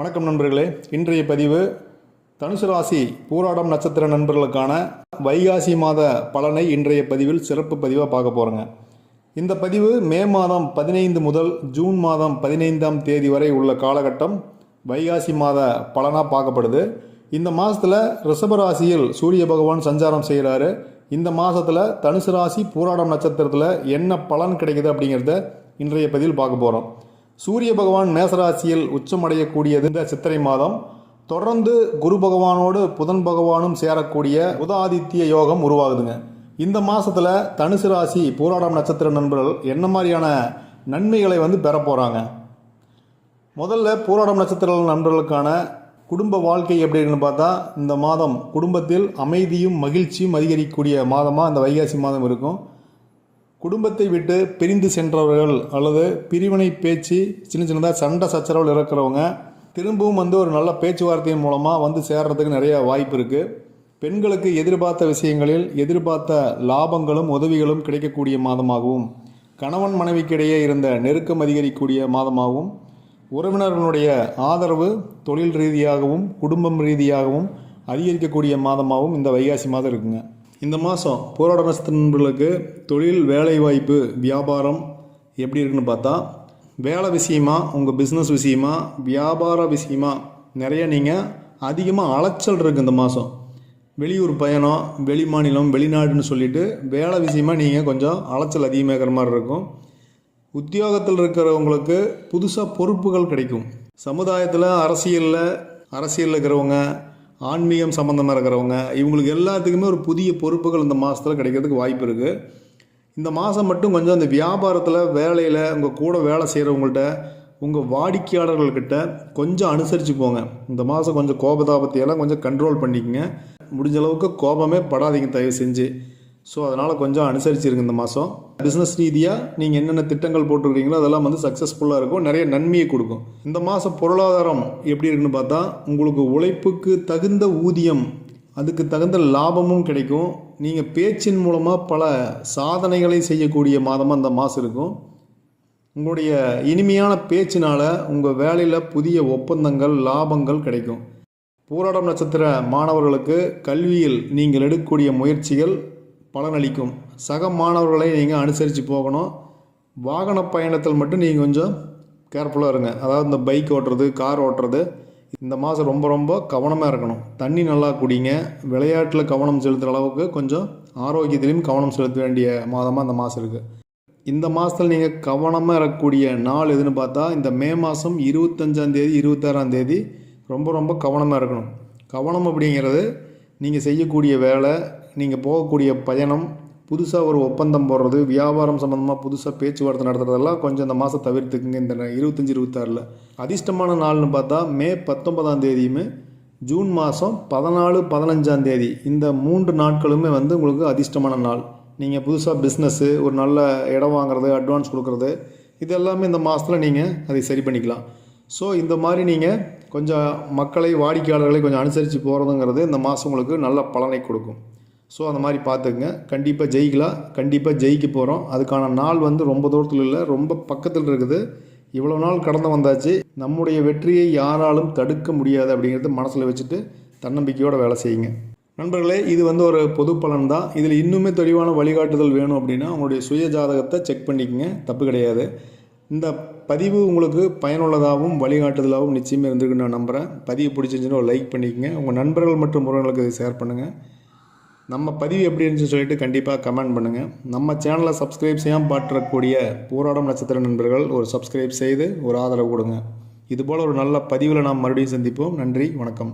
வணக்கம் நண்பர்களே. இன்றைய பதிவு தனுசு ராசி பூராடம் நட்சத்திர நண்பர்களுக்கான வைகாசி மாத பலனை இன்றைய பதிவில் சிறப்பு பதிவாக பார்க்க போகிறோங்க இந்த பதிவு மே மாதம் பதினைந்து முதல் ஜூன் மாதம் பதினைந்தாம் தேதி வரை உள்ள காலகட்டம். வைகாசி மாத பலனாக பார்க்கப்படுது. இந்த மாதத்தில் ரிஷபராசியில் சூரிய பகவான் சஞ்சாரம் செய்கிறாரு இந்த மாதத்தில் தனுசு ராசி பூராடம் நட்சத்திரத்தில் என்ன பலன் கிடைக்குது அப்படிங்கிறத இன்றைய பதிவில் பார்க்க போகிறோம் சூரிய பகவான் மேசராசியில் உச்சமடையக்கூடியது இந்த சித்திரை மாதம் தொடர்ந்து குரு பகவானோடு புதன் பகவானும் சேரக்கூடிய புதாதித்ய யோகம் உருவாகுதுங்க. இந்த மாதத்தில் தனுசு ராசி பூராடம் நட்சத்திர நண்பர்கள் என்ன மாதிரியான நன்மைகளை வந்து பெற போகிறாங்க முதல்ல பூராடம் நட்சத்திர நண்பர்களுக்கான குடும்ப வாழ்க்கை எப்படி இருக்குன்னு பார்த்தா இந்த மாதம் குடும்பத்தில் அமைதியும் மகிழ்ச்சியும் அதிகரிக்கக்கூடிய மாதமாக இந்த வைகாசி மாதம் இருக்கும். குடும்பத்தை விட்டு பிரிந்து சென்றவர்கள் அல்லது பிரிவினை பேச்சு சின்ன சின்னதாக சண்டை சச்சரவுகள் இருக்கிறவங்க திரும்பவும் வந்து ஒரு நல்ல பேச்சுவார்த்தையின் மூலமாக வந்து சேர்றதுக்கு நிறைய வாய்ப்பு இருக்குது பெண்களுக்கு எதிர்பார்த்த விஷயங்களில் எதிர்பார்த்த லாபங்களும் உதவிகளும் கிடைக்கக்கூடிய மாதமாகவும் கணவன் மனைவிக்கிடையே இருந்த நெருக்கம் அதிகரிக்கக்கூடிய மாதமாகவும் உறவினர்களுடைய ஆதரவு தொழில் ரீதியாகவும் குடும்பம் ரீதியாகவும் அதிகரிக்கக்கூடிய மாதமாகவும் இந்த வைகாசி மாதம் இருக்குங்க. இந்த மாதம் போராட நட்சத்திர நண்பர்களுக்கு தொழில் வேலைவாய்ப்பு வியாபாரம் எப்படி இருக்குன்னு பார்த்தா வேலை விஷயமா உங்கள் பிஸ்னஸ் விஷயமா வியாபார விஷயமா நிறைய நீங்கள் அதிகமாக அலைச்சல் இருக்குது இந்த மாதம் வெளியூர் பயணம் வெளி மாநிலம் வெளிநாடுன்னு சொல்லிட்டு வேலை விஷயமா நீங்கள் கொஞ்சம் அலைச்சல் அதிகமாகிற மாதிரி இருக்கும். உத்தியோகத்தில் இருக்கிறவங்களுக்கு புதுசாக பொறுப்புகள் கிடைக்கும். சமுதாயத்தில் அரசியலில் அரசியலில் இருக்கிறவங்க ஆன்மீகம் சம்மந்தமாக இருக்கிறவங்க இவங்களுக்கு எல்லாத்துக்குமே ஒரு புதிய பொறுப்புகள் இந்த மாதத்தில் கிடைக்கிறதுக்கு வாய்ப்பு இருக்குது இந்த மாதம் மட்டும் கொஞ்சம் அந்த வியாபாரத்தில் வேலையில் உங்கள் கூட வேலை செய்கிறவங்கள்ட்ட உங்கள் வாடிக்கையாளர்கள்கிட்ட கொஞ்சம் அனுசரித்து போங்க. இந்த மாதம் கொஞ்சம் கோபதாபத்தையெல்லாம் கொஞ்சம் கண்ட்ரோல் பண்ணிக்கங்க. முடிஞ்ச அளவுக்கு கோபமே படாதீங்க தயவு செஞ்சு. ஸோ அதனால் கொஞ்சம் அனுசரிச்சிருக்கு இந்த மாதம் பிஸ்னஸ் ரீதியாக நீங்கள் என்னென்ன திட்டங்கள் போட்டிருக்கீங்களோ அதெல்லாம் வந்து சக்ஸஸ்ஃபுல்லாக இருக்கும். நிறைய நன்மையை கொடுக்கும். இந்த மாதம் பொருளாதாரம் எப்படி இருக்குன்னு பார்த்தா உங்களுக்கு உழைப்புக்கு தகுந்த ஊதியம் அதுக்கு தகுந்த லாபமும் கிடைக்கும். நீங்கள் பேச்சின் மூலமாக பல சாதனைகளை செய்யக்கூடிய மாதமாக இந்த மாதம் இருக்கும். உங்களுடைய இனிமையான பேச்சினால் உங்கள் வேலையில் புதிய ஒப்பந்தங்கள் லாபங்கள் கிடைக்கும். பூராடம் நட்சத்திர மாணவர்களுக்கு கல்வியில் நீங்கள் எடுக்கக்கூடிய முயற்சிகள் பலனளிக்கும். சக மாணவர்களை நீங்கள் அனுசரித்து போகணும். வாகன பயணத்தில் மட்டும் நீங்கள் கொஞ்சம் கேர்ஃபுல்லாக இருங்க. அதாவது இந்த பைக் ஓட்டுறது கார் ஓட்டுறது இந்த மாதம் ரொம்ப ரொம்ப கவனமாக இருக்கணும். தண்ணி நல்லா குடிங்க. விளையாட்டில் கவனம் செலுத்துகிற அளவுக்கு கொஞ்சம் ஆரோக்கியத்திலையும் கவனம் செலுத்த வேண்டிய மாதமாக இந்த மாதம் இருக்குது இந்த மாதத்தில் நீங்கள் கவனமாக இருக்கக்கூடிய நாள் எதுன்னு பார்த்தா இந்த மே மாதம் இருபத்தஞ்சாந்தேதி இருபத்தாறாம் தேதி ரொம்ப ரொம்ப கவனமாக இருக்கணும். கவனம் அப்படிங்கிறது நீங்கள் செய்யக்கூடிய வேலை நீங்கள் போகக்கூடிய பயணம் புதுசாக ஒரு ஒப்பந்தம் போடுறது வியாபாரம் சம்மந்தமாக புதுசாக பேச்சுவார்த்தை நடத்துறதெல்லாம் கொஞ்சம் இந்த மாதம் தவிர்த்துக்குங்க இந்த இருபத்தஞ்சி இருபத்தாறில். அதிர்ஷ்டமான நாள்னு பார்த்தா மே பத்தொன்பதாம் தேதியுமே ஜூன் மாதம் பதினாலு பதினஞ்சாம் தேதி. இந்த மூன்று நாட்களுமே வந்து உங்களுக்கு அதிர்ஷ்டமான நாள். நீங்கள் புதுசாக பிஸ்னஸ்ஸு ஒரு நல்ல இடம் வாங்குறது அட்வான்ஸ் கொடுக்குறது இது எல்லாமே இந்த மாதத்தில் நீங்கள் அதை சரி பண்ணிக்கலாம். ஸோ இந்த மாதிரி நீங்கள் கொஞ்சம் மக்களை வாடிக்கையாளர்களை கொஞ்சம் அனுசரித்து போகிறதுங்கிறது இந்த மாதம் உங்களுக்கு நல்ல பலனை கொடுக்கும். ஸோ அந்த மாதிரி பார்த்துக்குங்க. கண்டிப்பாக ஜெயிக்கலாம். கண்டிப்பாக ஜெயிக்க போகிறோம் அதுக்கான நாள் வந்து ரொம்ப தூரத்தில் இல்லை. ரொம்ப பக்கத்தில் இருக்குது. இவ்வளோ நாள் கடந்து வந்தாச்சு. நம்முடைய வெற்றியை யாராலும் தடுக்க முடியாது அப்படிங்கிறத மனசில் வச்சுட்டு தன்னம்பிக்கையோடு வேலை செய்யுங்க. நண்பர்களே இது வந்து ஒரு பொது பலன் தான். இதில் இன்னுமே தெளிவான வழிகாட்டுதல் வேணும் அப்படின்னா உங்களுடைய சுய ஜாதகத்தை செக் பண்ணிக்கங்க. தப்பு கிடையாது. இந்த பதிவு உங்களுக்கு பயனுள்ளதாகவும் வழிகாட்டுதலாகவும் நிச்சயமாக இருந்திருக்குன்னு நான் நம்புகிறேன் பதிவு பிடிச்சிருந்துச்சுன்னா ஒரு லைக் பண்ணிக்கங்க. உங்கள் நண்பர்கள் மற்றும் உறவுகளுக்கு இதை ஷேர் பண்ணுங்கள் நம்ம பதிவு எப்படி இருந்துச்சுன்னு சொல்லிட்டு கண்டிப்பாக கமெண்ட் பண்ணுங்கள் நம்ம சேனலை சப்ஸ்கிரைப் செய்யாமல் பாட்டுறக்கூடிய போராடம் நட்சத்திர நண்பர்கள் ஒரு சப்ஸ்கிரைப் செய்து ஒரு ஆதரவு கொடுங்க. இதுபோல் ஒரு நல்ல பதிவில் நாம் மறுபடியும் சந்திப்போம். நன்றி வணக்கம்.